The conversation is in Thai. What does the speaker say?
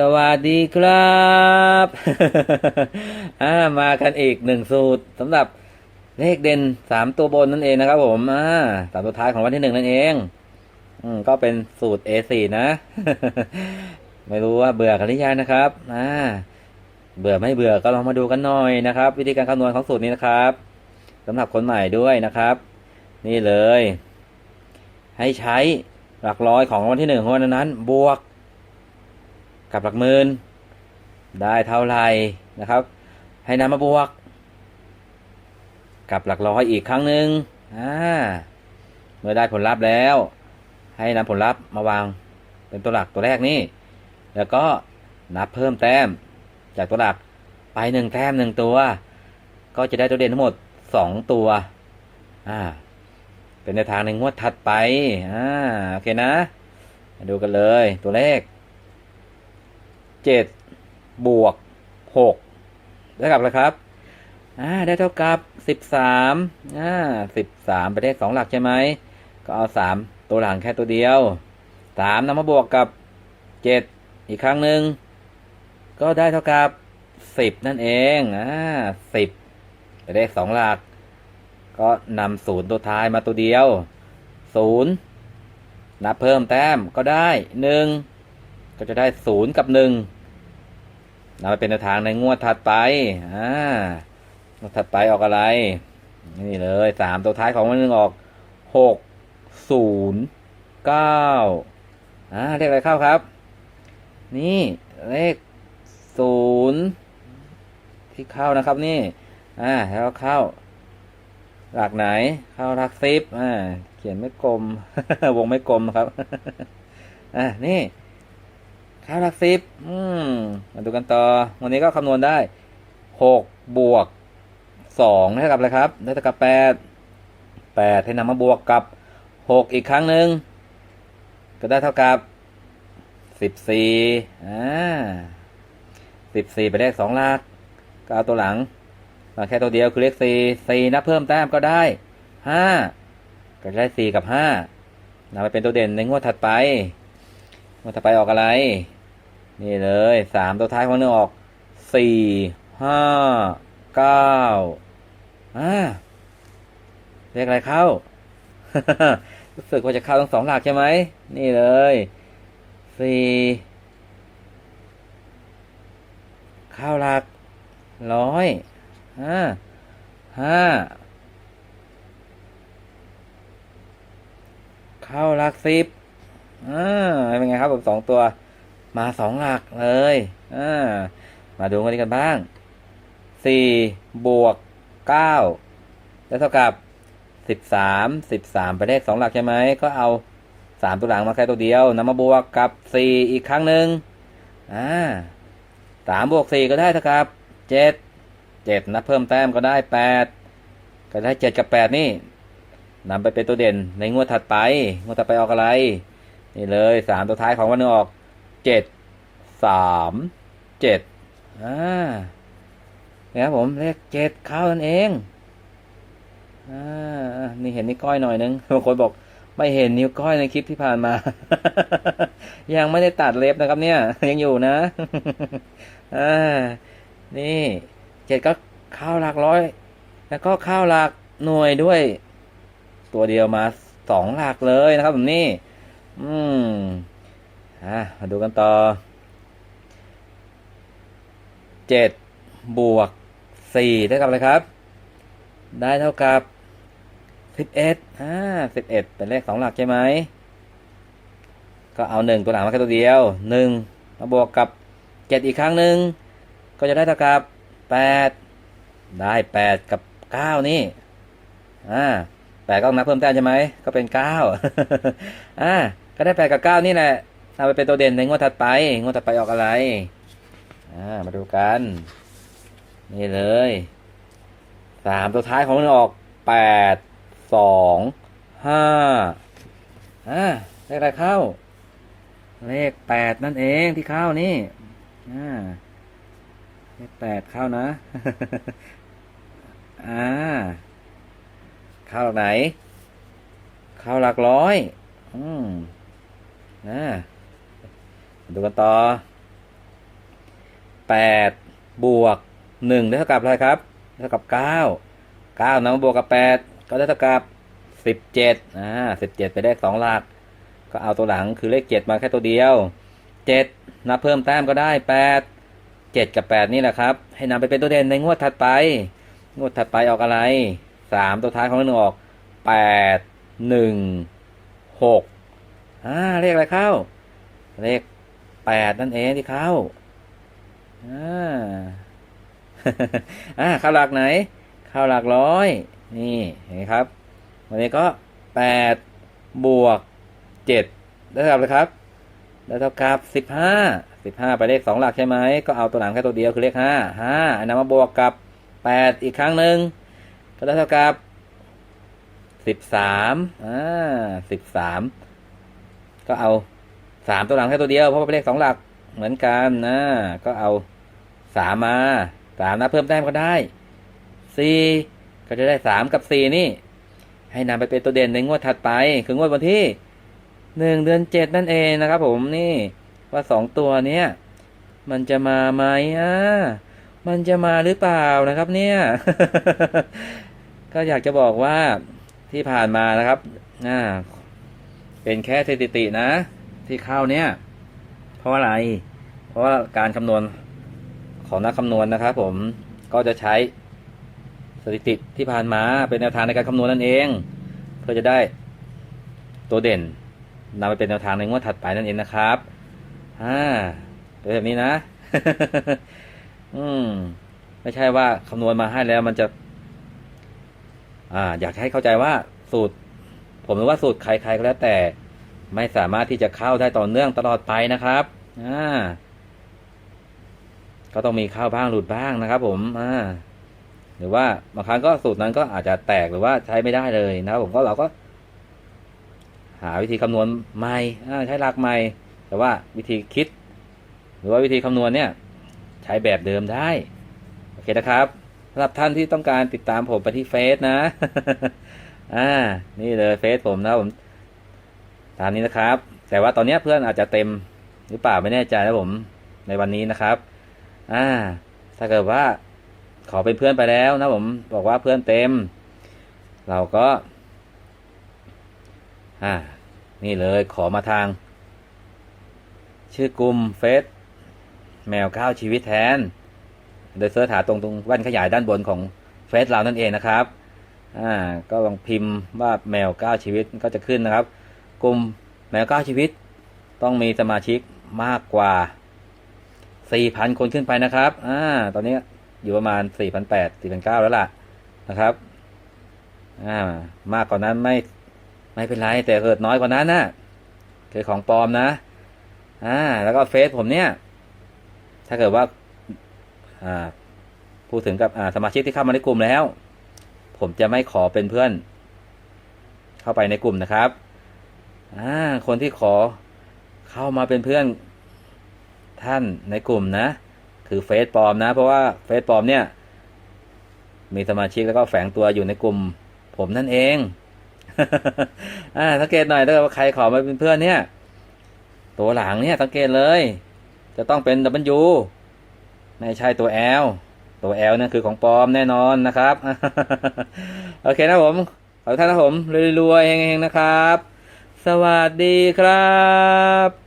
สวัสดีครับอ่ามากันอีกหนึ่งสูตรสำหรับเลขเด่นสามตัวบนนั่นเองนะครับ ผมอ่าสามตัวท้ายของวันที่หนึ่งนั่นเอง อืมก็เป็นสูตร A4 นะ ไม่รู้ว่าเบื่อกันหรือยังนะครับอ่าเบื่อไม่เบื่อก็ลองมาดูกันหน่อยนะครับ วิธีการคำนวณของสูตรนี้นะครับสำหรับคนใหม่ด้วยนะครับ นี่เลย ให้ใช้หลักร้อยของวันที่หนึ่งของวันนั้น บวก กับหลักหมื่นได้เท่าไหร่นะครับ ให้นำมาบวก กับหลักร้อยอีกครั้งหนึ่งอ่าเมื่อได้ผลลัพธ์แล้ว ให้นำผลลัพธ์มาวางเป็นตัวหลักตัวแรกนี่แล้วก็นับเพิ่มแต้ม จากตัวหลักไปหนึ่งแต้มหนึ่งตัว ก็จะได้ตัวเด่นทั้งหมดสองตัวอ่าเป็นในวทางในงวดถัดไปอ่าโอเคนะมาดูกันเลยตัวเลข เจ็ดบวกหกได้กับอะไรครับอ่าได้เท่ากับสิบสามอ่าสิบสามเป็นเลขสองหลักใช่ไหม ก็เอาสามตัวหลังแค่ตัวเดียวสามนำมาบวกกับเจ็ดอีกครั้งหนึ่ง ก็ได้เท่ากับสิบนั่นเองอ่าสิบเป็นเลขสองหลัก ก็นำศูนย์ตัวท้ายมาตัวเดียวศูนย์นับเพิ่มแต้มก็ได้หนึ่ง ก็จะได้ศูนย์กับหนึ่งนำไปเป็นแนวทางในงวดถัดไป อ่างวดถัดไปออกอะไร นี่เลยสามตัวท้ายของวันหนึ่งออกหกศูนย์เก้าอ่าเลขอะไรเข้าครับ นี่เลขศูนย์ที่เข้านะครับนี่ อ่าแล้วเข้า หลักไหน เข้าหลักสิบอ่า เขียนไม่กลม วงไม่กลมครับ อ่านี่าหลักสิบอืม มาดูกันต่อ วันนี้ก็คำนวณได้หกบวกสองเท่ากับอะไรครับเท่ากับแปดแปดให้นำมาบวกกับหกอีกครั้งหนึ่งก็ได้เท่ากับสิบสี่อ่าสิบสี่ไปนเลขสองหลักก็เอาตัวหลังมาแค่ตัวเดียวคือเลขสี่สี่นับเพิ่มแต้มก็ได้ห้าก็ได้สี่กับห้านำไปเป็นตัวเด่นในงวดถัดไปงวดถัดไปออกอะไร นี่เลยสามตัวท้ายของเนื้อออกสี่ห้าเก้าอ่าเลขอะไรเข้า รู้สึกว่าจะเข้าทั้งสองหลักใช่ไหม นี่เลยสี่เข้าหลักร้อยห้าห้าเข้าหลักสิบอ่าเป็นไงครับผมสองตัว มาสองหลักเลยอ่ามาดูกันดีกันบ้างสี่บวกเก้าได้เท่ากับสิบสามสิบสามไปเลขสองหลักใช่ไหมก็เอาสามตัวหลังมาแค่ตัวเดียวนำมาบวกกับสี่อีกครั้งหนึ่งอ่าสามบวกสี่ก็ได้เท่ากับเจ็ดเจ็ดนับเพิ่มแต้มก็ได้แปดก็ได้เจ็ดกับแปดนี่นำไปเป็นตัวเด่นในงวดถัดไป งวดถัดไปออกอะไร นี่เลยสามตัวท้ายของวันนึงออก เจ็ดสามเจ็ดอ่าเนี่ยครับผมเลขเจ็ดเข้านั่นเองอ่านี่เห็นนิ้วก้อยหน่อยนึงบางคนบอกไม่เห็นนิ้วก้อยในคลิปที่ผ่านมา ยังไม่ได้ตัดเล็บนะครับ เนี่ย ยังอยู่นะอ่านี่เจ็ดก็เข้าหลักร้อย แล้วก็เข้าหลักหน่วยด้วย ตัวเดียวมาสองหลักเลยนะครับแบบนี้อืม อะมาดูกันต่อเจ็ดบวกสี่ได้กับอะไรครับ ได้เท่ากับสิบเอ็ดอ่าสิบเอ็ดเป็นเลขสองหลักใช่ไหม ก็เอาหนึ่งตัวหลังมาแค่ตัวเดียวหนึ่งมาบวกกับเจ็ดอีกครั้งหนึ่งก็จะได้เท่ากับแปดได้แปดกับเก้านี่อ่าแปดก็ต้องนับเพิ่มแต้มใช่ไหมก็เป็นเก้าอ่าก็ได้แปดกับเก้านี่แหละ เอาไปเป็นตัวเด่นในงวดถัดไป งวดถัดไปออกอะไร อ่า มาดูกัน นี่เลย สามตัวท้ายของมันออกแปด สอง ห้า อ่า เลขอะไรเข้า เลขแปดนั่นเองที่เข้านี่ อ่า เลขแปดเข้านะ อ่า เข้าหลักไหน เข้าหลักร้อย อืมนะ ดูกันต่อแปดบวกหนึ่งได้เท่ากับอะไรครับเท่ากับเก้าเก้านำมาบวกกับแปดก็ได้เท่ากับสิบเจ็ดอ่าสิบเจ็ดไปนเลขสองหลัก ก็เอาตัวหลังคือเลขเจ็ดมาแค่ตัวเดียวเจ็ดนับเพิ่มแต้มก็ได้แปดเจ็ดกับแปดนี่แหละครับ ให้นำไปเป็นตัวเด่นในงวดถัดไป งวดถัดไปออกอะไรสามตัวท้ายของเลขหนึ่งออกแปดหนึ่งหกอ่าเลขอะไรเข้า เลข แปดนั่นเองที่เข้าอ่าอ่าเข้าหลักไหน เข้าหลักร้อย นี่เห็นไหมครับ วันนี้ก็แปดบวกเจ็ดได้เท่ากับเลยครับได้เท่ากับสิบห้าสิบห้าไปเลขสองหลักใช่ไหมก็เอาตัวหลังแค่ตัวเดียวคือเลขห้าห้านำมาบวกกับแปดอีกครั้งหนึ่งก็ได้เท่ากับสิบสามอ่าสิบสามก็เอา สามตัวหลังแค่ตัวเดียวเพราะว่าเป็นเลขสองหลักเหมือนกันนะก็เอาสามมาสามนะเพิ่มแต้มก็ได้สี่ก็จะได้สามกับสี่นี่ ให้นำไปเป็นตัวเด่นในงวดถัดไปคืองวดวันที่หนึ่งเดือนเจ็ดนั่นเองนะครับ ผมนี่ว่าสองตัวเนี้ยมันจะมาไหมอะมันจะมาหรือเปล่านะครับ เนี่ย ก็อยากจะบอกว่าที่ผ่านมานะครับอ่าเป็นแค่สถิตินะ ที่เข้าเนี่ย เพราะอะไร เพราะว่าการคำนวณของนักคำนวณนะครับผมก็จะใช้สถิติที่ผ่านมาเป็นแนวทางในการคำนวณนั่นเอง เพื่อจะได้ตัวเด่นนำไปเป็นแนวทางในงวดถัดไปนั่นเองนะครับอ่าเป็นแบบนี้นะ อืม ไม่ใช่ว่าคำนวณมาให้แล้วมันจะ อ่า อยากให้เข้าใจว่าสูตร ผมหรือว่าสูตรใครๆก็แล้วแต่ ไม่สามารถที่จะเข้าได้ต่อเนื่องตลอดไปนะครับอ่าก็ต้องมีเข้าบ้างหลุดบ้างนะครับผมอ่าหรือว่าบางครั้งก็สูตรนั้นก็อาจจะแตกหรือว่าใช้ไม่ได้เลยนะครับผมก็เราก็ หาวิธีคำนวณใหม่อ่าใช้หลักใหม่ แต่ว่าวิธีคิด หรือว่าวิธีคำนวณเนี่ย ใช้แบบเดิมได้ โอเคนะครับสำหรับท่านที่ต้องการติดตามผมไปที่เฟซนะ อ่า นี่เลยเฟซผมนะผม ตามนี้นะครับ แต่ว่าตอนนี้เพื่อนอาจจะเต็มหรือเปล่าไม่แน่ใจนะผมในวันนี้นะครับ อ่า ถ้าเกิดว่าขอเป็นเพื่อนไปแล้วนะผมบอกว่าเพื่อนเต็ม เราก็ อ่า นี่เลยขอมาทาง ชื่อกลุ่มเฟซแมวก้าวชีวิตแทน โดยเสิร์ชหาตรงตรงแว่นขยายด้านบนของเฟซเรานั่นเองนะครับ อ่า ก็ลองพิมพ์ว่าแมวก้าวชีวิตก็จะขึ้นนะครับ กลุ่มแมวก้าชีวิต ต้องมีสมาชิกมากกว่า 4,000 คนขึ้นไปนะครับอ่าตอนนี้อยู่ประมาณ 4,800 4,900 แล้วล่ะนะครับอ่ามากกว่านั้นไม่ไม่เป็นไร แต่เกิดน้อยกว่านั้นนะคือของปลอมนะอ่าแล้วก็เฟซผมเนี่ย ถ้าเกิดว่าอ่าพูดถึงกับอ่าสมาชิกที่เข้ามาในกลุ่มแล้ว ผมจะไม่ขอเป็นเพื่อน เข้าไปในกลุ่มนะครับ อ่าคนที่ขอเข้ามาเป็นเพื่อนท่านในกลุ่มนะ คือเฟซปลอมนะ เพราะว่าเฟซปลอมเนี่ย มีสมาชิกแล้วก็แฝงตัวอยู่ในกลุ่ม ผมนั่นเองอ่าสังเกตหน่อยถ้าเกิดว่าใครขอมาเป็นเพื่อนเนี่ย ตัวหลังเนี่ยสังเกตเลย จะต้องเป็น W ไม่ใช่ตัว L ตัว L นั่นคือของปลอมแน่นอนนะครับ โอเคนะผม ขอท่านนะผมรวยๆเฮงๆนะครับ สวัสดีครับ